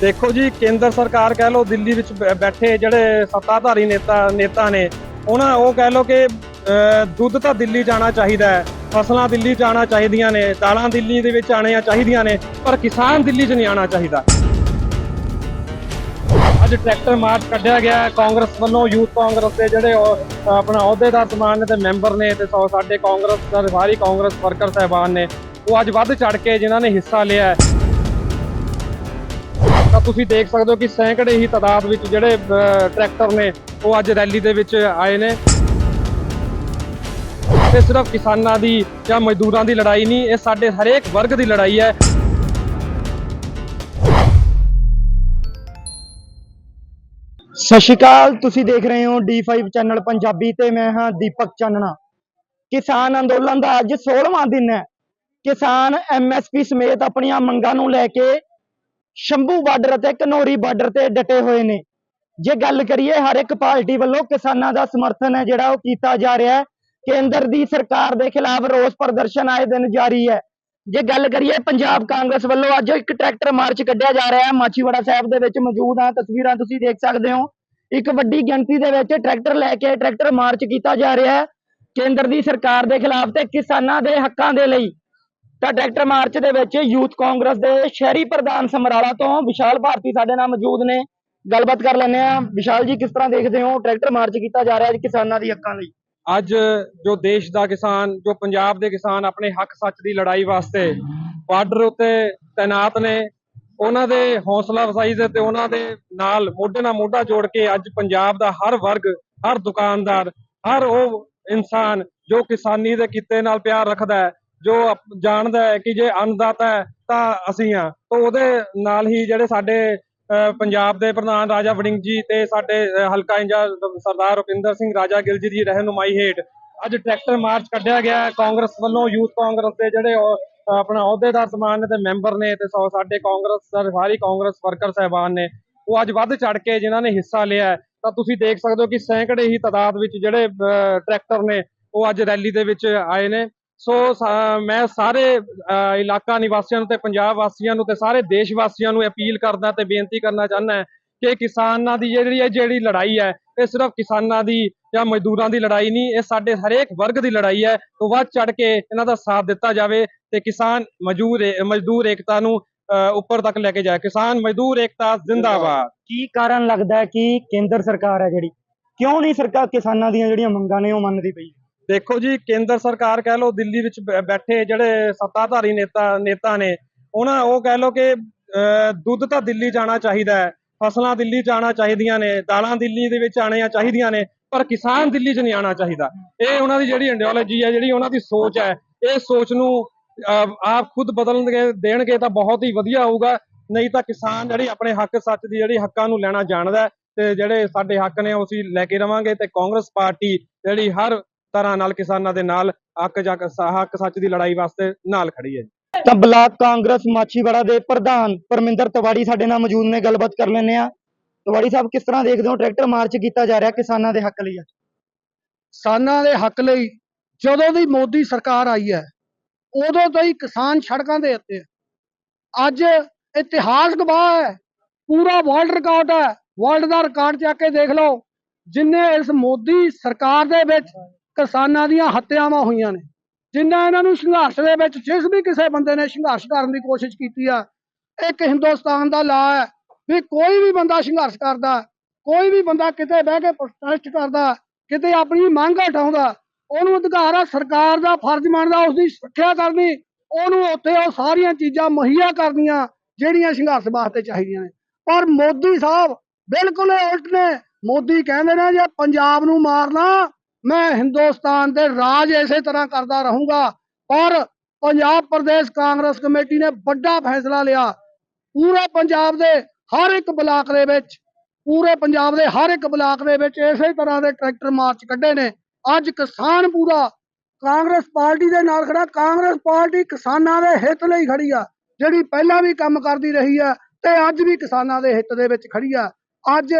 ਦੇਖੋ ਜੀ, ਕੇਂਦਰ ਸਰਕਾਰ ਕਹਿ ਲਓ ਦਿੱਲੀ ਵਿੱਚ ਬੈ- ਬੈਠੇ ਜਿਹੜੇ ਸੱਤਾਧਾਰੀ ਨੇਤਾ ਨੇਤਾ ਨੇ, ਉਹਨਾਂ ਉਹ ਕਹਿ ਲਓ ਕਿ ਦੁੱਧ ਤਾਂ ਦਿੱਲੀ ਜਾਣਾ ਚਾਹੀਦਾ ਹੈ, ਫਸਲਾਂ ਦਿੱਲੀ ਜਾਣਾ ਚਾਹੀਦੀਆਂ ਨੇ, ਦਾਲਾਂ ਦਿੱਲੀ ਦੇ ਵਿੱਚ ਆਣੀਆਂ ਚਾਹੀਦੀਆਂ ਨੇ, ਪਰ ਕਿਸਾਨ ਦਿੱਲੀ 'ਚ ਨਹੀਂ ਆਣਾ ਚਾਹੀਦਾ। ਅੱਜ ਟਰੈਕਟਰ ਮਾਰਚ ਕੱਢਿਆ ਗਿਆ ਕਾਂਗਰਸ ਵੱਲੋਂ, ਯੂਥ ਕਾਂਗਰਸ ਦੇ ਜਿਹੜੇ ਉਹ, ਆਪਣਾ ਅਹੁਦੇਦਾਰ ਸਮਾਨ ਨੇ ਤੇ ਮੈਂਬਰ ਨੇ ਤੇ ਸਾਡੇ ਕਾਂਗਰਸ ਦਾ, ਸਾਰੀ ਕਾਂਗਰਸ ਵਰਕਰ ਸਹਿਬਾਨ ਨੇ, ਉਹ ਅੱਜ ਵੱਧ ਚੜ ਕੇ ਜਿਨ੍ਹਾਂ ਨੇ ਹਿੱਸਾ ਲਿਆ ਹੈ। ਤਾਂ ਤੁਸੀਂ ਦੇਖ ਸਕਦੇ ਹੋ ਕਿ ਸੈਂਕੜੇ ਹੀ ਤਾਦਾਦ ਵਿੱਚ ਜਿਹੜੇ ਟਰੈਕਟਰ ਨੇ, ਉਹ ਅੱਜ ਰੈਲੀ ਦੇ ਵਿੱਚ ਆਏ ਨੇ। ਇਹ ਸਿਰਫ ਕਿਸਾਨਾਂ ਦੀ ਜਾਂ ਮਜ਼ਦੂਰਾਂ ਦੀ ਲੜਾਈ ਨਹੀਂ, ਇਹ ਸਾਡੇ ਹਰੇਕ ਵਰਗ ਦੀ ਲੜਾਈ ਹੈ। ਸਤਿ ਸ਼੍ਰੀ ਅਕਾਲ, ਤੁਸੀਂ ਦੇਖ ਰਹੇ ਹੋ D5 ਚੈਨਲ ਪੰਜਾਬੀ ਤੇ ਮੈਂ ਹਾਂ ਦੀਪਕ ਚਾਨਣਾ। ਕਿਸਾਨ ਅੰਦੋਲਨ ਦਾ ਅੱਜ 16ਵਾਂ ਦਿਨ ਹੈ। ਕਿਸਾਨ MSP ਸਮੇਤ ਆਪਣੀਆਂ ਮੰਗਾਂ ਨੂੰ ਲੈ ਕੇ ਸ਼ੰਭੂ ਬਾਰਡਰ ਅਤੇ ਕਨੌਰੀ ਬਾਰਡਰ ਤੇ ਡਟੇ ਹੋਏ ਨੇ। ਜੇ ਗੱਲ ਕਰੀਏ ਹਰ ਇੱਕ ਪਾਰਟੀ ਵੱਲੋਂ ਕਿਸਾਨਾਂ ਦਾ ਸਮਰਥਨ ਹੈ, ਜਿਹੜਾ ਉਹ ਕੀਤਾ ਜਾ ਰਿਹਾ ਹੈ। ਕੇਂਦਰ ਦੀ ਸਰਕਾਰ ਦੇ ਖਿਲਾਫ ਰੋਸ ਪ੍ਰਦਰਸ਼ਨ ਆਏ ਦਿਨ ਜਾਰੀ ਹੈ। ਜੇ ਗੱਲ ਕਰੀਏ ਪੰਜਾਬ ਕਾਂਗਰਸ ਵੱਲੋਂ ਅੱਜ ਇੱਕ ਟਰੈਕਟਰ ਮਾਰਚ ਕੱਢਿਆ ਜਾ ਰਿਹਾ ਹੈ। ਮਾਚੀਵਾੜਾ ਸਾਹਿਬ ਦੇ ਵਿੱਚ ਮੌਜੂਦ ਹਾਂ ਤਸਵੀਰਾਂ ਤੁਸੀਂ ਦੇਖ ਸਕਦੇ ਹੋ। ਇੱਕ ਵੱਡੀ ਗਿਣਤੀ ਦੇ ਵਿੱਚ ਟਰੈਕਟਰ ਲੈ ਕੇ ਟਰੈਕਟਰ ਮਾਰਚ ਕੀਤਾ ਜਾ ਰਿਹਾ ਹੈ। ਕੇਂਦਰ ਦੀ ਸਰਕਾਰ ਦੇ ਖਿਲਾਫ ਤੇ ਕਿਸਾਨਾਂ ਦੇ ਹੱਕਾਂ ਦੇ ਲਈ ਤਾਂ ਟਰੈਕਟਰ ਮਾਰਚ ਦੇ ਵਿੱਚ ਯੂਥ ਕਾਂਗਰਸ ਦੇ ਸ਼ਹਿਰੀ ਪ੍ਰਧਾਨ ਸਮਰਾਲਾ ਤੋਂ ਵਿਸ਼ਾਲ ਭਾਰਤੀ ਸਾਡੇ ਨਾਲ ਮੌਜੂਦ ਨੇ। ਗੱਲਬਾਤ ਕਰ ਲੈਂਦੇ ਆ ਵਿਸ਼ਾਲ ਜੀ, ਕਿਸ ਤਰ੍ਹਾਂ ਦੇਖਦੇ ਹੋ ਟਰੈਕਟਰ ਮਾਰਚ ਕੀਤਾ ਜਾ ਰਿਹਾ ਹੈ ਕਿਸਾਨਾਂ ਦੀ ਹੱਕਾਂ ਲਈ? ਅੱਜ ਜੋ ਦੇਸ਼ ਦਾ ਕਿਸਾਨ, ਜੋ ਪੰਜਾਬ ਦੇ ਕਿਸਾਨ ਆਪਣੇ ਹੱਕ ਸੱਚ ਦੀ ਲੜਾਈ ਵਾਸਤੇ ਬਾਰਡਰ ਉੱਤੇ ਤਾਇਨਾਤ ਨੇ, ਉਹਨਾਂ ਦੇ ਹੌਸਲਾ ਅਫਜ਼ਾਈ ਦੇ ਤੇ ਉਹਨਾਂ ਦੇ ਨਾਲ ਮੋਢੇ ਨਾਲ ਮੋਢਾ ਜੋੜ ਕੇ ਅੱਜ ਪੰਜਾਬ ਦਾ ਹਰ ਵਰਗ, ਹਰ ਦੁਕਾਨਦਾਰ, ਹਰ ਉਹ ਇਨਸਾਨ ਜੋ ਕਿਸਾਨੀ ਦੇ ਕਿੱਤੇ ਨਾਲ ਪਿਆਰ ਰੱਖਦਾ ਹੈ ਜੋ ਜਾਣਦਾ ਹੈ ਕਿ ਜੇ ਅੰਨਦਾਤਾ ਹੈ ਤਾਂ ਅਸੀਂ ਆ ਤਾਂ ਉਹਦੇ ਨਾਲ ਹੀ ਜਿਹੜੇ ਸਾਡੇ ਪੰਜਾਬ ਦੇ ਪ੍ਰਧਾਨ ਰਾਜਾ ਵੜਿੰਗ ਜੀ ਤੇ ਸਾਡੇ ਹਲਕਾ ਇੰਚਾਰਜ ਸਰਦਾਰ ਰੁਪਿੰਦਰ ਸਿੰਘ ਰਾਜਾ ਗਿੱਲ ਜੀ ਦੀ ਰਹਿਨੁਮਾਈ ਹੇਠ ਅੱਜ ਟਰੈਕਟਰ ਮਾਰਚ ਕੱਢਿਆ ਗਿਆ ਕਾਂਗਰਸ ਵੱਲੋਂ ਯੂਥ ਕਾਂਗਰਸ ਦੇ ਜਿਹੜੇ ਆਪਣਾ ਅਹੁਦੇਦਾਰ ਸਮਾਨ ਨੇ ਤੇ ਮੈਂਬਰ ਨੇ ਤੇ ਸੌ- ਸਾਡੇ ਕਾਂਗਰਸ ਦਾ ਸਾਰੀ ਕਾਂਗਰਸ ਵਰਕਰ ਸਹਿਬਾਨ ਨੇ ਉਹ ਅੱਜ ਵੱਧ ਚੜ ਕੇ ਜਿਨ੍ਹਾਂ ਨੇ ਹਿੱਸਾ ਲਿਆ ਤਾਂ ਤੁਸੀਂ ਦੇਖ ਸਕਦੇ ਹੋ ਕਿ ਸੈਂਕੜੇ ਹੀ ਤਾਦਾਦ ਵਿੱਚ ਜਿਹੜੇ ਅਹ, ਟਰੈਕਟਰ ਨੇ ਉਹ ਅੱਜ ਰੈਲੀ ਦੇ ਵਿੱਚ ਆਏ ਨੇ। ਸੋ ਮੈਂ ਸਾਰੇ ਇਲਾਕਾ ਨਿਵਾਸੀਆਂ ਨੂੰ ਤੇ ਪੰਜਾਬ ਵਾਸੀਆਂ ਨੂੰ ਤੇ ਸਾਰੇ ਦੇਸ਼ ਵਾਸੀਆਂ ਨੂੰ ਅਪੀਲ ਕਰਦਾ ਤੇ ਬੇਨਤੀ ਕਰਨਾ ਚਾਹੁੰਦਾ ਕਿ ਕਿਸਾਨਾਂ ਦੀ ਜਿਹੜੀ ਇਹ ਜਿਹੜੀ ਲੜਾਈ ਹੈ ਇਹ ਸਿਰਫ ਕਿਸਾਨਾਂ ਦੀ ਜਾਂ ਮਜ਼ਦੂਰਾਂ ਦੀ ਲੜਾਈ ਨਹੀਂ ਇਹ ਸਾਡੇ ਹਰੇਕ ਵਰਗ ਦੀ ਲੜਾਈ ਹੈ ਤੋਂ ਵੱਧ ਚੜ ਕੇ ਇਹਨਾਂ ਦਾ ਸਾਥ ਦਿੱਤਾ ਜਾਵੇ ਤੇ ਕਿਸਾਨ ਮਜ਼ਦੂਰ ਮਜ਼ਦੂਰ ਏਕਤਾ ਨੂੰ ਅਹ, ਉੱਪਰ ਤੱਕ ਲੈ ਕੇ ਜਾਏ। ਕਿਸਾਨ ਮਜ਼ਦੂਰ ਏਕਤਾ ਜ਼ਿੰਦਾਬਾਦ। ਕੀ ਕਾਰਨ ਲੱਗਦਾ ਕਿ ਕੇਂਦਰ ਸਰਕਾਰ ਹੈ ਜਿਹੜੀ? ਕਿਉਂ ਨਹੀਂ ਸਰਕਾਰ ਕਿਸਾਨਾਂ ਦੀਆਂ ਜਿਹੜੀਆਂ ਮੰਗਾਂ ਨੇ ਉਹ ਮੰਨਦੀ ਪਈ? ਦੇਖੋ ਜੀ ਕੇਂਦਰ ਸਰਕਾਰ ਕਹਿ ਲਓ ਦਿੱਲੀ ਵਿੱਚ ਬੈ- ਬੈਠੇ ਜਿਹੜੇ ਸੱਤਾਧਾਰੀ ਨੇਤਾ ਨੇਤਾ ਨੇ ਉਹਨਾਂ ਉਹ ਕਹਿ ਲਓ ਕਿ ਅਹ, ਦੁੱਧ ਤਾਂ ਦਿੱਲੀ ਜਾਣਾ ਚਾਹੀਦਾ ਹੈ ਫਸਲਾਂ ਦਿੱਲੀ ਜਾਣਾ ਚਾਹੀਦੀਆਂ ਨੇ ਦਾਲਾਂ ਦਿੱਲੀ ਦੇ ਵਿੱਚ ਆਣੀਆਂ ਚਾਹੀਦੀਆਂ ਨੇ ਪਰ ਕਿਸਾਨ ਦਿੱਲੀ 'ਚ ਨਹੀਂ ਆਣਾ ਚਾਹੀਦਾ। ਇਹ ਉਹਨਾਂ ਦੀ ਜਿਹੜੀ ਆਈਡੀਓਲੋਜੀ ਹੈ ਜਿਹੜੀ ਉਹਨਾਂ ਦੀ ਸੋਚ ਹੈ ਇਹ ਸੋਚ ਨੂੰ ਆਪ ਖੁਦ ਬਦਲਣਗੇ ਦੇਣਗੇ ਤਾਂ ਬਹੁਤ ਹੀ ਵਧੀਆ ਹੋਊਗਾ ਨਹੀਂ ਤਾਂ ਕਿਸਾਨ ਜਿਹੜੀ ਆਪਣੇ ਹੱਕ ਸੱਚ ਦੀ ਜਿਹੜੀ ਹੱਕਾਂ ਨੂੰ ਲੈਣਾ ਜਾਣਦਾ ਤੇ ਜਿਹੜੇ ਸਾਡੇ ਹੱਕ ਨੇ ਉਹ ਅਸੀਂ ਲੈ ਕੇ ਰਵਾਂਗੇ ਤੇ ਕਾਂਗਰਸ ਪਾਰਟੀ ਜਿਹੜੀ ਹਰ ਤਰ੍ਹਾਂ ਨਾਲ ਕਿਸਾਨਾਂ ਦੇ ਨਾਲ ਹੱਕ ਜੱਕ ਹੱਕ ਸੱਚ ਦੀ ਲੜਾਈ ਵਾਸਤੇ ਨਾਲ ਖੜੀ ਹੈ ਤਾਂ ਬਲਾਕ ਕਾਂਗਰਸ ਮਾਛੀਵਾੜਾ ਦੇ ਪ੍ਰਧਾਨ ਪਰਮਿੰਦਰ ਤਿਵਾੜੀ ਸਾਡੇ ਨਾਲ ਮੌਜੂਦ ਨੇ ਗੱਲਬਾਤ ਕਰ ਲੈਂਦੇ ਆ ਤਿਵਾੜੀ ਸਾਹਿਬ ਕਿਸ ਤਰ੍ਹਾਂ ਦੇਖਦੇ ਹੋ ਟਰੈਕਟਰ ਮਾਰਚ ਕੀਤਾ ਜਾ ਰਿਹਾ ਕਿਸਾਨਾਂ ਦੇ ਹੱਕ ਲਈ? ਕਿਸਾਨਾਂ ਦੇ ਹੱਕ ਲਈ ਜਦੋਂ ਦੀ ਮੋਦੀ ਸਰਕਾਰ ਆਈ ਹੈ ਉਦੋਂ ਤੋਂ ਹੀ ਕਿਸਾਨ ਸੜਕਾਂ ਦੇ ਉੱਤੇ। ਅੱਜ ਇਤਿਹਾਸ ਗਵਾਹ ਹੈ ਪੂਰਾ ਵਰਲਡ ਰਿਕਾਰਡ ਹੈ ਵਰਲਡ ਦਾ ਰਿਕਾਰਡ ਚੱਕ ਕੇ ਦੇਖ ਲਓ ਜਿੰਨੇ ਇਸ ਮੋਦੀ ਸਰਕਾਰ ਦੇ ਵਿੱਚ ਕਿਸਾਨਾਂ ਦੀਆਂ ਹੱਤਿਆਵਾਂ ਹੋਈਆਂ ਨੇ। ਜਿੰਨਾ ਇਹਨਾਂ ਨੂੰ ਸੰਘਰਸ਼ ਦੇ ਵਿੱਚ ਜਿਸ ਵੀ ਕਿਸੇ ਬੰਦੇ ਨੇ ਸੰਘਰਸ਼ ਕਰਨ ਦੀ ਕੋਸ਼ਿਸ਼ ਕੀਤੀ ਆ, ਇੱਕ ਹਿੰਦੁਸਤਾਨ ਦਾ ਲਾ ਹੈ ਵੀ ਕੋਈ ਵੀ ਬੰਦਾ ਸੰਘਰਸ਼ ਕਰਦਾ, ਕੋਈ ਵੀ ਬੰਦਾ ਕਿਤੇ ਬਹਿ ਕੇ ਪ੍ਰੋਟੈਸਟ ਕਰਦਾ, ਕਿਤੇ ਆਪਣੀ ਮੰਗ ਹਟਾਉਂਦਾ, ਉਹਨੂੰ ਅਧਿਕਾਰ ਆ, ਸਰਕਾਰ ਦਾ ਫਰਜ਼ ਮੰਨਦਾ ਉਸ ਦੀ ਸੁਰੱਖਿਆ ਕਰਨੀ, ਉਹਨੂੰ ਉੱਥੇ ਉਹ ਸਾਰੀਆਂ ਚੀਜ਼ਾਂ ਮੁਹੱਈਆ ਕਰਨੀਆਂ ਜਿਹੜੀਆਂ ਸੰਘਰਸ਼ ਵਾਸਤੇ ਚਾਹੀਦੀਆਂ ਨੇ। ਪਰ ਮੋਦੀ ਸਾਹਿਬ ਬਿਲਕੁਲ ਉਲਟ ਨੇ। ਮੋਦੀ ਕਹਿੰਦੇ ਨੇ ਜੇ ਪੰਜਾਬ ਨੂੰ ਮਾਰਨਾ ਮੈਂ ਹਿੰਦੁਸਤਾਨ ਦੇ ਰਾਜ ਇਸੇ ਤਰ੍ਹਾਂ ਕਰਦਾ ਰਹੂੰਗਾ। ਪਰ ਪੰਜਾਬ ਪ੍ਰਦੇਸ਼ ਕਾਂਗਰਸ ਕਮੇਟੀ ਨੇ ਵੱਡਾ ਫੈਸਲਾ ਲਿਆ। ਪੂਰੇ ਪੰਜਾਬ ਦੇ ਹਰ ਇੱਕ ਬਲਾਕ ਦੇ ਵਿੱਚ, ਪੂਰੇ ਪੰਜਾਬ ਦੇ ਹਰ ਇੱਕ ਬਲਾਕ ਦੇ ਵਿੱਚ ਇਸੇ ਤਰ੍ਹਾਂ ਦੇ ਟਰੈਕਟਰ ਮਾਰਚ ਕੱਢੇ ਨੇ। ਅੱਜ ਕਿਸਾਨ ਪੂਰਾ ਕਾਂਗਰਸ ਪਾਰਟੀ ਦੇ ਨਾਲ ਖੜਾ। ਕਾਂਗਰਸ ਪਾਰਟੀ ਕਿਸਾਨਾਂ ਦੇ ਹਿੱਤ ਲਈ ਖੜੀ ਆ, ਜਿਹੜੀ ਪਹਿਲਾਂ ਵੀ ਕੰਮ ਕਰਦੀ ਰਹੀ ਆ ਤੇ ਅੱਜ ਵੀ ਕਿਸਾਨਾਂ ਦੇ ਹਿੱਤ ਦੇ ਵਿੱਚ ਖੜੀ ਆ। ਅੱਜ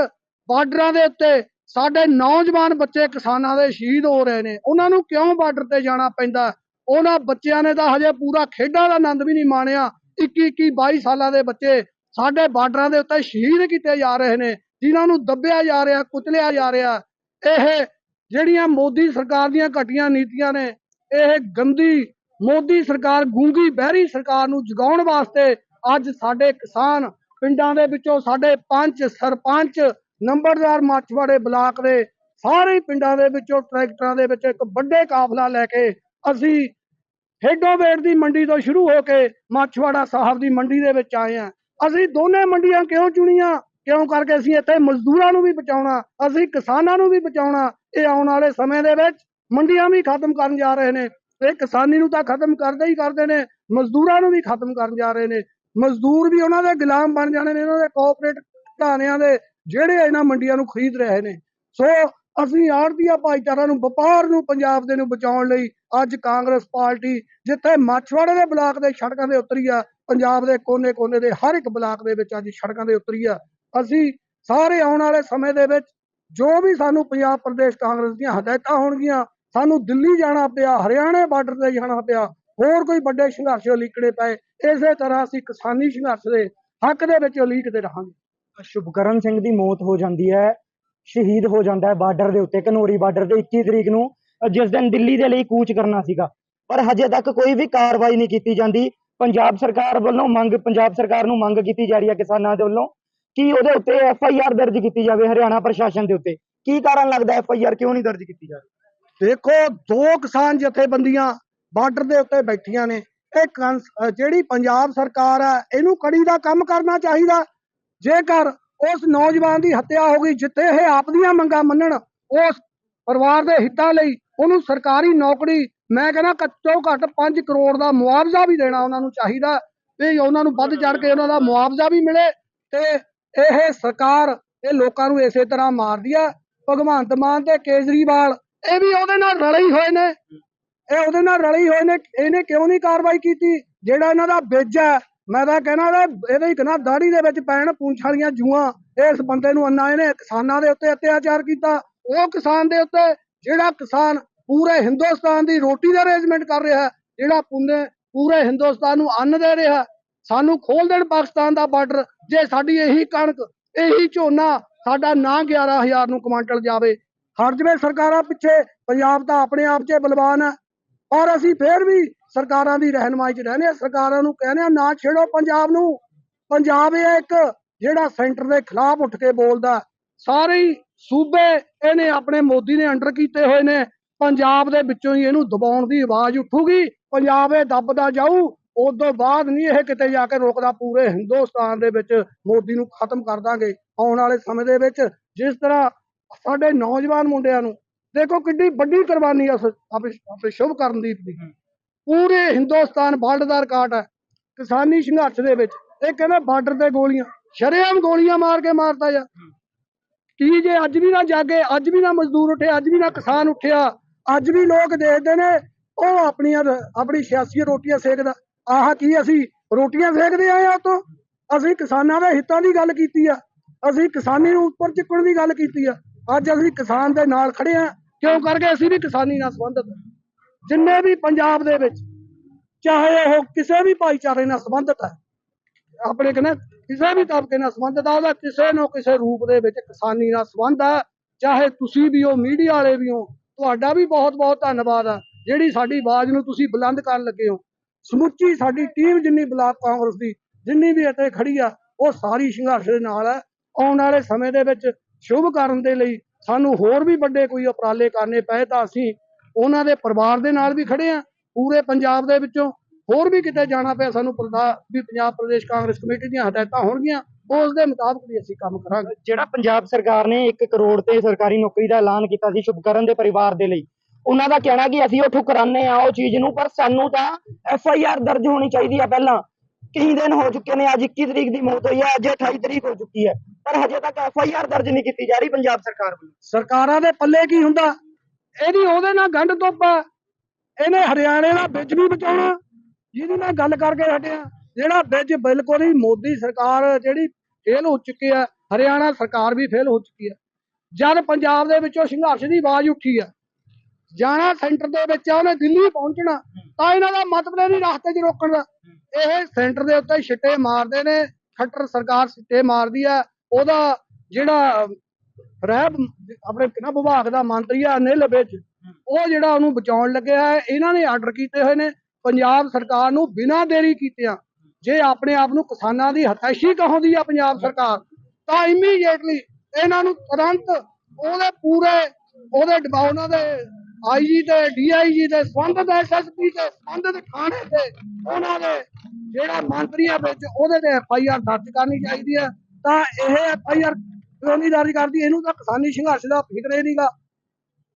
ਬਾਰਡਰਾਂ ਦੇ ਉੱਤੇ ਸਾਡੇ ਨੌਜਵਾਨ ਬੱਚੇ ਕਿਸਾਨਾਂ ਦੇ ਸ਼ਹੀਦ ਹੋ ਰਹੇ ਨੇ। ਉਹਨਾਂ ਨੂੰ ਕਿਉਂ ਬਾਰਡਰ ਤੇ ਜਾਣਾ ਪੈਂਦਾ? ਉਹਨਾਂ ਬੱਚਿਆਂ ਨੇ ਤਾਂ ਹਜੇ ਪੂਰਾ ਖੇਡਾਂ ਦਾ ਆਨੰਦ ਵੀ ਨਹੀਂ ਮਾਣਿਆ। 21 21 22 ਸਾਲਾਂ ਦੇ ਬੱਚੇ ਸਾਡੇ ਬਾਰਡਰਾਂ ਦੇ ਉੱਤੇ ਸ਼ਹੀਦ ਕੀਤੇ ਜਾ ਰਹੇ ਨੇ, ਜਿਨ੍ਹਾਂ ਨੂੰ ਦੱਬਿਆ ਜਾ ਰਿਹਾ, ਕੁਚਲਿਆ ਜਾ ਰਿਹਾ। ਇਹ ਜਿਹੜੀਆਂ ਮੋਦੀ ਸਰਕਾਰ ਦੀਆਂ ਘਟੀਆਂ ਨੀਤੀਆਂ ਨੇ, ਇਹ ਗੰਦੀ ਮੋਦੀ ਸਰਕਾਰ, ਗੂੰਗੀ ਬਹਿਰੀ ਸਰਕਾਰ ਨੂੰ ਜਗਾਉਣ ਵਾਸਤੇ ਅੱਜ ਸਾਡੇ ਕਿਸਾਨ ਪਿੰਡਾਂ ਦੇ ਵਿੱਚੋਂ ਸਾਡੇ ਪੰਚ ਸਰਪੰਚ ਨੰਬਰਦਾਰ ਮਾਛਵਾੜੇ ਬਲਾਕ ਦੇ ਸਾਰੇ ਪਿੰਡਾਂ ਦੇ ਵਿੱਚੋਂ ਟਰੈਕਟਰਾਂ ਦੇ ਵਿੱਚ ਇੱਕ ਵੱਡੇ ਕਾਫਲਾ ਲੈ ਕੇ ਅਸੀਂ ਹੇਡੋਵੇਟ ਦੀ ਮੰਡੀ ਤੋਂ ਸ਼ੁਰੂ ਹੋ ਕੇ ਮਾਛਵਾੜਾ ਸਾਹਿਬ ਦੀ ਮੰਡੀ ਦੇ ਵਿੱਚ ਆਏ ਆ ਅਸੀਂ ਦੋਨੇ ਮੰਡੀਆਂ ਕਿਉਂ ਚੁਣੀਆਂ? ਕਿਉਂ ਕਰਕੇ ਅਸੀਂ ਇੱਥੇ ਮਜ਼ਦੂਰਾਂ ਨੂੰ ਵੀ ਬਚਾਉਣਾ, ਅਸੀਂ ਕਿਸਾਨਾਂ ਨੂੰ ਵੀ ਬਚਾਉਣਾ? ਇਹ ਆਉਣ ਵਾਲੇ ਸਮੇਂ ਦੇ ਵਿੱਚ ਮੰਡੀਆਂ ਵੀ ਖਤਮ ਕਰਨ ਜਾ ਰਹੇ ਨੇ। ਇਹ ਕਿਸਾਨੀ ਨੂੰ ਤਾਂ ਖਤਮ ਕਰਦੇ ਹੀ ਕਰਦੇ ਨੇ, ਮਜ਼ਦੂਰਾਂ ਨੂੰ ਵੀ ਖਤਮ ਕਰਨ ਜਾ ਰਹੇ ਨੇ। ਮਜ਼ਦੂਰ ਵੀ ਉਹਨਾਂ ਦੇ ਗੁਲਾਮ ਬਣ ਜਾਣੇ ਨੇ, ਉਹਨਾਂ ਦੇ ਕੋਆਪਰੇਟ ਘਰਾਣਿਆਂ ਦੇ ਜਿਹੜੇ ਇਹਨਾਂ ਮੰਡੀਆਂ ਨੂੰ ਖਰੀਦ ਰਹੇ ਨੇ। ਸੋ ਅਸੀਂ ਆੜਤੀਆ ਭਾਈਚਾਰਾ ਨੂੰ, ਵਪਾਰ ਨੂੰ, ਪੰਜਾਬ ਦੇ ਨੂੰ ਬਚਾਉਣ ਲਈ ਅੱਜ ਕਾਂਗਰਸ ਪਾਰਟੀ ਜਿੱਥੇ ਮਾਛਵਾੜੇ ਦੇ ਬਲਾਕ ਦੇ ਸੜਕਾਂ ਦੇ ਉਤਰੀ ਆ, ਪੰਜਾਬ ਦੇ ਕੋਨੇ-ਕੋਨੇ ਦੇ ਹਰ ਇੱਕ ਬਲਾਕ ਦੇ ਵਿੱਚ ਅੱਜ ਸੜਕਾਂ ਦੇ ਉਤਰੀ ਆ। ਅਸੀਂ ਸਾਰੇ ਆਉਣ ਵਾਲੇ ਸਮੇਂ ਦੇ ਵਿੱਚ ਜੋ ਵੀ ਸਾਨੂੰ ਪੰਜਾਬ ਪ੍ਰਦੇਸ਼ ਕਾਂਗਰਸ ਦੀਆਂ ਹਦਾਇਤਾਂ ਹੋਣਗੀਆਂ, ਸਾਨੂੰ ਦਿੱਲੀ ਜਾਣਾ ਪਿਆ, ਹਰਿਆਣਾ ਬਾਰਡਰ ਤੇ ਜਾਣਾ ਪਿਆ, ਹੋਰ ਕੋਈ ਵੱਡੇ ਸੰਘਰਸ਼ ਉਲੀਕਣੇ ਪਏ, ਇਸੇ ਤਰ੍ਹਾਂ ਅਸੀਂ ਕਿਸਾਨੀ ਸੰਘਰਸ਼ ਦੇ ਹੱਕ ਦੇ ਵਿੱਚ ਉਲੀਕਦੇ ਰਹਾਂਗੇ। ਸ਼ੁਭਕਰਨ ਸਿੰਘ ਦੀ ਮੌਤ ਹੋ ਜਾਂਦੀ ਹੈ, ਸ਼ਹੀਦ ਹੋ ਜਾਂਦਾ ਹੈ ਬਾਰਡਰ ਦੇ ਉੱਤੇ, ਕਨੋਰੀ ਬਾਰਡਰ ਤੇ 21 ਤਰੀਕ ਨੂੰ ਜਿਸ ਦਿਨ ਦਿੱਲੀ ਦੇ ਲਈ ਕੂਚ ਕਰਨਾ ਸੀਗਾ। ਪਰ ਹਜੇ ਤੱਕ ਕੋਈ ਵੀ ਕਾਰਵਾਈ ਨਹੀਂ ਕੀਤੀ ਜਾਂਦੀ। ਪੰਜਾਬ ਸਰਕਾਰ ਵੱਲੋਂ ਮੰਗ, ਪੰਜਾਬ ਸਰਕਾਰ ਨੂੰ ਮੰਗ ਕੀਤੀ ਜਾ ਰਹੀ ਹੈ ਕਿਸਾਨਾਂ ਦੇ ਵੱਲੋਂ ਕਿ ਉਹਦੇ ਉੱਤੇ ਐਫ ਆਈ ਆਰ ਦਰਜ ਕੀਤੀ ਜਾਵੇ ਹਰਿਆਣਾ ਪ੍ਰਸ਼ਾਸਨ ਦੇ ਉੱਤੇ। ਕੀ ਕਾਰਨ ਲੱਗਦਾ ਐਫ ਆਈ ਆਰ ਕਿਉਂ ਨਹੀਂ ਦਰਜ ਕੀਤੀ ਜਾ ਰਹੀ? ਦੇਖੋ, ਦੋ ਕਿਸਾਨ ਜਥੇਬੰਦੀਆਂ ਬਾਰਡਰ ਦੇ ਉੱਤੇ ਬੈਠੀਆਂ ਨੇ। ਇਹ ਜਿਹੜੀ ਪੰਜਾਬ ਸਰਕਾਰ ਹੈ, ਇਹਨੂੰ ਕੜੀ ਦਾ ਕੰਮ ਕਰਨਾ ਚਾਹੀਦਾ। ਜੇਕਰ ਉਸ ਨੌਜਵਾਨ ਦੀ ਹੱਤਿਆ ਹੋ ਗਈ, ਜਿੱਥੇ ਇਹ ਆਪ ਦੀਆਂ ਮੰਗਾਂ ਮੰਨਣ, ਉਸ ਪਰਿਵਾਰ ਦੇ ਹਿੱਤਾਂ ਲਈ ਉਹਨੂੰ ਸਰਕਾਰੀ ਨੌਕਰੀ, ਮੈਂ ਕਹਿੰਦਾ ਘੱਟੋ ਘੱਟ 5 ਕਰੋੜ ਦਾ ਮੁਆਵਜ਼ਾ ਵੀ ਦੇਣਾ ਉਹਨਾਂ ਨੂੰ ਚਾਹੀਦਾ ਵੀ ਉਹਨਾਂ ਨੂੰ ਵੱਧ ਚੜ ਕੇ ਉਹਨਾਂ ਦਾ ਮੁਆਵਜ਼ਾ ਵੀ ਮਿਲੇ ਤੇ ਇਹ ਸਰਕਾਰ ਇਹ ਲੋਕਾਂ ਨੂੰ ਇਸੇ ਤਰ੍ਹਾਂ ਮਾਰਦੀ ਆ। ਭਗਵੰਤ ਮਾਨ ਤੇ ਕੇਜਰੀਵਾਲ, ਇਹ ਵੀ ਉਹਦੇ ਨਾਲ ਰਲੇ ਹੀ ਹੋਏ ਨੇ। ਇਹ ਉਹਦੇ ਨਾਲ ਰਲੇ ਹੀ ਹੋਏ ਨੇ, ਇਹਨੇ ਕਿਉਂ ਨਹੀਂ ਕਾਰਵਾਈ ਕੀਤੀ? ਜਿਹੜਾ ਇਹਨਾਂ ਦਾ ਬਿੱਜ ਹੈ ਮੈਂ ਤਾਂ ਕਹਿਣਾ ਇਹਦੇ ਇੱਕ ਨਾ ਦਾੜੀ ਦੇ ਵਿੱਚ ਪੈਣ, ਪੂੰਛ ਵਾਲੀਆਂ ਜੂਆਂ, ਇਸ ਬੰਦੇ ਨੂੰ ਅੰਨਾ ਇਹਨੇ ਕਿਸਾਨਾਂ ਦੇ ਉੱਤੇ ਅਤਿਆਚਾਰ ਕੀਤਾ। ਉਹ ਕਿਸਾਨ ਦੇ ਉੱਤੇ, ਜਿਹੜਾ ਕਿਸਾਨ ਪੂਰੇ ਹਿੰਦੁਸਤਾਨ ਦੀ ਰੋਟੀ ਦਾ ਅਰੇਂਜਮੈਂਟ ਕਰ ਰਿਹਾ, ਜਿਹੜਾ ਪੁੰਨੇ ਪੂਰੇ ਹਿੰਦੁਸਤਾਨ ਨੂੰ ਅੰਨ ਦੇ ਰਿਹਾ, ਸਾਨੂੰ ਖੋਲ ਦੇਣ ਪਾਕਿਸਤਾਨ ਦਾ ਬਾਰਡਰ, ਜੇ ਸਾਡੀ ਇਹੀ ਕਣਕ, ਇਹੀ ਝੋਨਾ ਸਾਡਾ ਨਾ 11000 ਨੂੰ ਕੁਆਂਟਲ ਜਾਵੇ। ਹਰ ਜਵੇ ਸਰਕਾਰਾਂ ਪਿੱਛੇ, ਪੰਜਾਬ ਤਾਂ ਆਪਣੇ ਆਪ 'ਚ ਬਲਵਾਨ ਹੈ ਔਰ ਅਸੀਂ ਫੇਰ ਵੀ ਸਰਕਾਰਾਂ ਦੀ ਰਹਿਨਮਾਈ 'ਚ ਰਹਿੰਦੇ ਆ, ਸਰਕਾਰਾਂ ਨੂੰ ਕਹਿੰਦੇ ਆ, ਨਾ ਛੇੜੋ ਪੰਜਾਬ ਨੂੰ। ਪੰਜਾਬ ਇਹ ਇੱਕ, ਜਿਹੜਾ ਸੈਂਟਰ ਦੇ ਖਿਲਾਫ ਉੱਠ ਕੇ ਬੋਲਦਾ ਸਾਰੇ ਹੀ ਸੂਬੇ ਇਹਨੇ ਆਪਣੇ ਮੋਦੀ ਨੇ ਅੰਡਰ ਕੀਤੇ ਹੋਏ ਨੇ। ਪੰਜਾਬ ਦੇ ਵਿੱਚੋਂ ਹੀ ਇਹਨੂੰ ਦਬਾਉਣ ਦੀ ਆਵਾਜ਼ ਉੱਠੂਗੀ। ਪੰਜਾਬ ਇਹ ਦੱਬਦਾ ਜਾਊ, ਉਸ ਤੋਂ ਬਾਅਦ ਨਹੀਂ ਇਹ ਕਿਤੇ ਜਾ ਕੇ ਰੋਕਦਾ। ਪੂਰੇ ਹਿੰਦੁਸਤਾਨ ਦੇ ਵਿੱਚ ਮੋਦੀ ਨੂੰ ਖਤਮ ਕਰ ਦਾਂਗੇ ਆਉਣ ਵਾਲੇ ਸਮੇਂ ਦੇ ਵਿੱਚ। ਜਿਸ ਤਰ੍ਹਾਂ ਸਾਡੇ ਨੌਜਵਾਨ ਮੁੰਡਿਆਂ ਨੂੰ, ਦੇਖੋ ਕਿੰਨੀ ਵੱਡੀ ਕੁਰਬਾਨੀ ਆ ਆਪਣੇ ਆਪਣੇ ਸ਼ੁਭ ਕਰਨਦੀਪ ਦੀ। ਪੂਰੇ ਹਿੰਦੁਸਤਾਨ ਵਰਲਡ ਦਾ ਰਿਕਾਰਡ ਹੈ, ਕਿਸਾਨੀ ਸੰਘਰਸ਼ ਦੇ ਵਿੱਚ। ਇਹ ਕਹਿੰਦਾ ਬਾਰਡਰ ਤੇ ਗੋਲੀਆਂ, ਸ਼ਰੇਆਮ ਗੋਲੀਆਂ ਮਾਰ ਕੇ ਮਾਰਦਾ ਜਾ। ਕੀ ਜੇ ਅੱਜ ਵੀ ਨਾ ਜਾਗੇ, ਅੱਜ ਵੀ ਨਾ ਮਜ਼ਦੂਰ ਉੱਠੇ, ਅੱਜ ਵੀ ਨਾ ਕਿਸਾਨ ਉੱਠਿਆ, ਅੱਜ ਵੀ ਲੋਕ ਦੇਖਦੇ ਨੇ, ਉਹ ਆਪਣੀਆਂ ਆਪਣੀ ਸਿਆਸੀ ਰੋਟੀਆਂ ਸੇਕਦਾ। ਆਹ ਕੀ ਅਸੀਂ ਰੋਟੀਆਂ ਸੇਕਦੇ ਆਏ ਆ ਤੋਂ ਅਸੀਂ ਕਿਸਾਨਾਂ ਦੇ ਹਿੱਤਾਂ ਦੀ ਗੱਲ ਕੀਤੀ ਆ। ਅਸੀਂ ਕਿਸਾਨੀ ਨੂੰ ਉੱਪਰ ਚੁੱਕਣ ਦੀ ਗੱਲ ਕੀਤੀ ਆ। ਅੱਜ ਅਸੀਂ ਕਿਸਾਨ ਦੇ ਨਾਲ ਖੜੇ ਆ ਕਿਉਂ? ਕਰਕੇ ਅਸੀਂ ਵੀ ਕਿਸਾਨੀ ਨਾਲ ਸੰਬੰਧਿਤ ਜਿੰਨੇ ਵੀ ਪੰਜਾਬ ਦੇ ਵਿੱਚ, ਚਾਹੇ ਉਹ ਕਿਸੇ ਵੀ ਭਾਈਚਾਰੇ ਨਾਲ ਸੰਬੰਧਿਤ ਹੈ, ਆਪਣੇ ਕਹਿੰਦੇ ਕਿਸੇ ਵੀ ਤਬਕੇ ਨਾਲ ਸੰਬੰਧਿਤ ਆ, ਉਹਦਾ ਕਿਸੇ ਨਾ ਕਿਸੇ ਰੂਪ ਦੇ ਵਿੱਚ ਕਿਸਾਨੀ ਨਾਲ ਸੰਬੰਧ ਹੈ, ਚਾਹੇ ਤੁਸੀਂ ਵੀ ਹੋ, ਮੀਡੀਆ ਵਾਲੇ ਵੀ ਹੋ, ਤੁਹਾਡਾ ਵੀ ਬਹੁਤ ਬਹੁਤ ਧੰਨਵਾਦ ਆ, ਜਿਹੜੀ ਸਾਡੀ ਆਵਾਜ਼ ਨੂੰ ਤੁਸੀਂ ਬੁਲੰਦ ਕਰਨ ਲੱਗੇ ਹੋ। ਸਮੁੱਚੀ ਸਾਡੀ ਟੀਮ ਜਿੰਨੀ ਬਲਾਕ ਕਾਂਗਰਸ ਦੀ, ਜਿੰਨੀ ਵੀ ਇੱਥੇ ਖੜੀ ਆ, ਉਹ ਸਾਰੀ ਸੰਘਰਸ਼ ਦੇ ਨਾਲ ਹੈ ਆਉਣ ਵਾਲੇ ਸਮੇਂ ਦੇ ਵਿੱਚ ਸ਼ੁਭ ਕਰਨ ਦੇ ਲਈ ਸਾਨੂੰ ਹੋਰ ਵੀ ਵੱਡੇ ਕੋਈ ਉਪਰਾਲੇ ਕਰਨੇ ਪਏ ਤਾਂ ਅਸੀਂ ਉਹਨਾਂ ਦੇ ਪਰਿਵਾਰ ਦੇ ਨਾਲ ਵੀ ਖੜੇ ਆ ਪੂਰੇ ਪੰਜਾਬ ਦੇ ਵਿੱਚੋਂ ਹੋਰ ਵੀ ਕਿਤੇ ਜਾਣਾ ਪਿਆ ਸਾਨੂੰ ਪ੍ਰਦਾ ਵੀ ਪੰਜਾਬ ਪ੍ਰਦੇਸ਼ ਕਾਂਗਰਸ ਕਮੇਟੀ ਦੀਆਂ ਹਦਾਇਤਾਂ ਹੋਣਗੀਆਂ ਉਸ ਦੇ ਮੁਤਾਬਕ ਵੀ ਅਸੀਂ ਕੰਮ ਕਰਾਂਗੇ। ਜਿਹੜਾ ਪੰਜਾਬ ਸਰਕਾਰ ਨੇ 1 ਕਰੋੜ ਤੇ ਸਰਕਾਰੀ ਨੌਕਰੀ ਦਾ ਐਲਾਨ ਕੀਤਾ ਸੀ ਸ਼ੁਭਕਰਨ ਦੇ ਪਰਿਵਾਰ ਦੇ ਲਈ ਉਹਨਾਂ ਦਾ ਕਹਿਣਾ ਕਿ ਅਸੀਂ ਉਹ ਠੁਕਰਾਨੇ ਆ ਉਹ ਚੀਜ਼ ਨੂੰ ਪਰ ਸਾਨੂੰ ਤਾਂ ਐਫ ਆਈ ਆਰ ਦਰਜ ਹੋਣੀ ਚਾਹੀਦੀ ਆ ਪਹਿਲਾਂ। ਕਈ ਦਿਨ ਹੋ ਚੁੱਕੇ ਨੇ ਅੱਜ 21 ਤਰੀਕ ਦੀ ਮੌਤ ਹੋਈ ਹੈ ਅੱਜ 28 ਤਰੀਕ ਹੋ ਚੁੱਕੀ ਹੈ ਪਰ ਹਜੇ ਤੱਕ ਐਫ ਆਈ ਆਰ ਦਰਜ ਨਹੀਂ ਕੀਤੀ ਜਾ ਰਹੀ ਪੰਜਾਬ ਸਰਕਾਰ ਵੱਲੋਂ। ਸਰਕਾਰਾਂ ਦੇ ਪੱਲੇ ਕੀ ਹੁੰਦਾ? ਇਹਦੀ ਉਹਦੇ ਨਾਲ ਗੰਢ ਧੁੱਪ ਆ। ਇਹਨੇ ਹਰਿਆਣੇ ਦਾ ਵਿੱਚ ਵੀ ਬਚਾਉਣਾ, ਜਿਹਦੀ ਮੈਂ ਗੱਲ ਕਰਕੇ ਹਟਿਆ। ਜਿਹੜਾ ਵਿੱਚ ਬਿਲਕੁਲ ਹੀ ਮੋਦੀ ਸਰਕਾਰ ਜਿਹੜੀ ਫੇਲ ਹੋ ਚੁੱਕੀ ਹੈ ਹਰਿਆਣਾ ਸਰਕਾਰ ਵੀ ਫੇਲ ਹੋ ਚੁੱਕੀ ਹੈ ਜਦ ਪੰਜਾਬ ਦੇ ਵਿੱਚੋਂ ਸੰਘਰਸ਼ ਦੀ ਆਵਾਜ਼ ਉੱਠੀ ਹੈ ਜਾਣਾ ਸੈਂਟਰ ਦੇ ਵਿੱਚ ਆ, ਉਹਨੇ ਦਿੱਲੀ ਪਹੁੰਚਣਾ, ਤਾਂ ਇਹਨਾਂ ਦਾ ਮਤਲਬ ਨਹੀਂ ਰਸਤੇ 'ਚ ਰੋਕਣ ਦਾ। ਇਹ ਸੈਂਟਰ ਦੇ ਉੱਤੇ ਛਿੱਟੇ ਮਾਰਦੇ ਨੇ, ਖੱਟਰ ਸਰਕਾਰ ਛਿੱਟੇ ਮਾਰਦੀ ਹੈ ਉਹਦਾ ਜਿਹੜਾ ਰਹਿਬ ਆਪਣੇ ਕਿਹਨਾਂ ਵਿਭਾਗ ਦਾ ਮੰਤਰੀ ਆ ਅਨਿਲ ਵਿੱਚ। ਉਹ ਜਿਹੜਾ ਉਹਨੂੰ ਬਚਾਉਣ ਲੱਗਿਆ ਹੈ ਇਹਨਾਂ ਨੇ ਆਰਡਰ ਕੀਤੇ ਹੋਏ ਨੇ। ਪੰਜਾਬ ਸਰਕਾਰ ਨੂੰ ਬਿਨਾਂ ਦੇਰੀ ਕੀਤਿਆਂ ਜੇ ਆਪਣੇ ਆਪ ਨੂੰ ਕਿਸਾਨਾਂ ਦੀ ਹਤੈਸ਼ੀ ਕਹਾਉਂਦੀ ਆ ਪੰਜਾਬ ਸਰਕਾਰ ਤਾਂ ਇਮੀਡੀਏਟਲੀ ਇਹਨਾਂ ਨੂੰ ਤੁਰੰਤ ਉਹਦੇ ਪੂਰੇ ਉਹਦੇ ਉਹਨਾਂ ਦੇ ਆਈਜੀ ਤੇ ਡੀਆਈਜੀ ਦੇ ਸੰਬੰਧਿਤ ਐਸਐਸਪੀ ਤੇ ਸੰਬੰਧਿਤ ਥਾਣੇ ਤੇ ਉਹਨਾਂ ਦੇ ਜਿਹੜਾ ਮੰਤਰੀ ਆ ਵਿੱਚ ਉਹਦੇ ਤੇ ਐਫਆਈਆਰ ਦਰਜ ਕਰਨੀ ਚਾਹੀਦੀ ਹੈ ਤਾਂ ਇਹ ਐਫਆਈਆਰ ਕਿਉਂ ਦਰਜ ਕਰਦੀ, ਇਹਨੂੰ ਤਾਂ ਕਿਸਾਨੀ ਸੰਘਰਸ਼ ਦਾ ਫਿਕਰ ਹੀ ਨਹੀਂਗਾ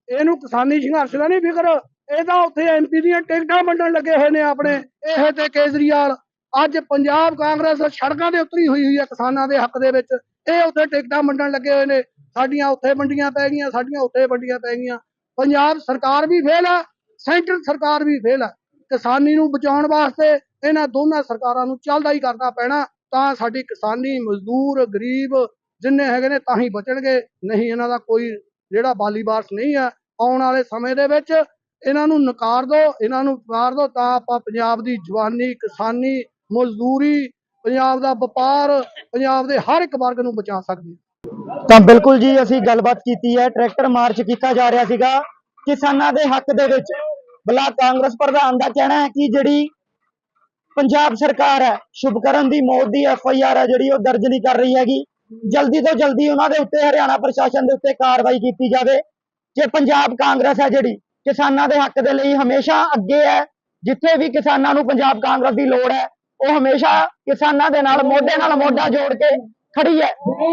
ਇਹਨੂੰ ਕਿਸਾਨੀ ਸੰਘਰਸ਼ ਦਾ ਨਹੀਂ ਫਿਕਰ। ਇਹ ਤਾਂ ਉੱਥੇ ਐਮਪੀ ਦੀਆਂ ਟਿਕਟਾਂ ਵੰਡਣ ਲੱਗੇ ਹੋਏ ਨੇ ਆਪਣੇ, ਇਹ ਤੇ ਕੇਜਰੀਵਾਲ। ਅੱਜ ਪੰਜਾਬ ਕਾਂਗਰਸ ਸੜਕਾਂ ਤੇ ਉਤਰੀ ਹੋਈ ਹੋਈ ਹੈ ਕਿਸਾਨਾਂ ਦੇ ਹੱਕ ਦੇ ਵਿੱਚ। ਇਹ ਉੱਥੇ ਟਿਕਟਾਂ ਵੰਡਣ ਲੱਗੇ ਹੋਏ ਨੇ। ਸਾਡੀਆਂ ਉੱਥੇ ਵੰਡੀਆਂ ਪੈ ਗਈਆਂ, ਸਾਡੀਆਂ ਉੱਥੇ ਵੰਡੀਆਂ ਪੈ ਗਈਆਂ। ਪੰਜਾਬ ਸਰਕਾਰ ਵੀ ਫੇਲ ਹੈ ਸੈਂਟਰ ਸਰਕਾਰ ਵੀ ਫੇਲ ਹੈ ਕਿਸਾਨੀ ਨੂੰ ਬਚਾਉਣ ਵਾਸਤੇ ਇਹਨਾਂ ਦੋਨਾਂ ਸਰਕਾਰਾਂ ਨੂੰ ਚੱਲਦਾ ਹੀ ਕਰਨਾ ਪੈਣਾ। ਤਾਂ ਸਾਡੀ ਕਿਸਾਨੀ ਮਜ਼ਦੂਰ, ਗਰੀਬ ਜਿੰਨੇ ਹੈਗੇ ਨੇ ਤਾਂ ਹੀ ਬਚਣਗੇ। ਨਹੀਂ, ਇਹਨਾਂ ਦਾ ਕੋਈ ਜਿਹੜਾ ਬਾਲੀ ਬਾਰਸ ਨਹੀਂ ਹੈ ਆਉਣ ਵਾਲੇ ਸਮੇਂ ਦੇ ਵਿੱਚ ਇਹਨਾਂ ਨੂੰ ਨਕਾਰ ਦਿਓ ਇਹਨਾਂ ਨੂੰ ਨਕਾਰ ਦਿਓ ਤਾਂ ਆਪਾਂ ਪੰਜਾਬ ਦੀ ਜਵਾਨੀ, ਕਿਸਾਨੀ, ਮਜ਼ਦੂਰੀ, ਪੰਜਾਬ ਦਾ ਵਪਾਰ, ਪੰਜਾਬ ਦੇ ਹਰ ਇੱਕ ਵਰਗ ਨੂੰ ਬਚਾ ਸਕਦੇ ਤਾਂ ਬਿਲਕੁਲ ਜੀ, ਅਸੀਂ ਗੱਲਬਾਤ ਕੀਤੀ ਹੈ, ਟਰੈਕਟਰ ਮਾਰਚ ਕੀਤਾ ਜਾ ਰਿਹਾ ਸੀਗਾ। ਕਿਸਾਨਾਂ ਦੇ ਹੱਕ ਦੇ ਵਿੱਚ ਬਲਾ ਕਾਂਗਰਸ ਪ੍ਰਧਾਨ ਦਾ ਕਹਿਣਾ ਹੈ ਕਿ ਜਿਹੜੀ ਪੰਜਾਬ ਸਰਕਾਰ ਹੈ, ਸ਼ੁਭਕਰਨ ਦੀ ਮੌਤ ਦੀ ਐਫ ਆਈ ਆਰ ਹੈ, ਜਿਹੜੀ ਉਹ ਦਰਜ ਨਹੀਂ ਕਰ ਰਹੀ ਹੈਗੀ। ਜਲਦੀ ਤੋਂ ਜਲਦੀ ਉਹਨਾਂ ਦੇ ਉੱਤੇ ਹਰਿਆਣਾ ਪ੍ਰਸ਼ਾਸਨ ਦੇ ਉੱਤੇ ਕਾਰਵਾਈ ਕੀਤੀ ਜਾਵੇ। ਕਿ ਪੰਜਾਬ ਕਾਂਗਰਸ ਹੈ ਜਿਹੜੀ ਕਿਸਾਨਾਂ ਦੇ ਹੱਕ ਦੇ ਲਈ ਹਮੇਸ਼ਾ ਅੱਗੇ ਹੈ। ਜਿੱਥੇ ਵੀ ਕਿਸਾਨਾਂ ਨੂੰ ਪੰਜਾਬ ਕਾਂਗਰਸ ਦੀ ਲੋੜ ਹੈ ਉਹ ਹਮੇਸ਼ਾ ਕਿਸਾਨਾਂ ਦੇ ਨਾਲ ਮੋਢੇ ਨਾਲ ਮੋਢਾ ਜੋੜ ਕੇ ਖੜੀ ਹੈ।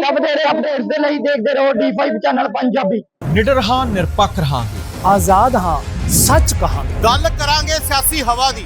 ਸਭ ਦੇ ਅਪਡੇਟਸ ਦੇ ਲਈ ਦੇਖਦੇ ਰਹੋ D5 ਚੈਨਲ ਪੰਜਾਬੀ। ਨਿਡਰ ਹਾਂ ਨਿਰਪੱਖ ਰਹਾਂਗੇ। ਆਜ਼ਾਦ ਹਾਂ ਸੱਚ ਕਹਾਂਗੇ। ਗੱਲ ਕਰਾਂਗੇ ਸਿਆਸੀ ਹਵਾ ਦੀ।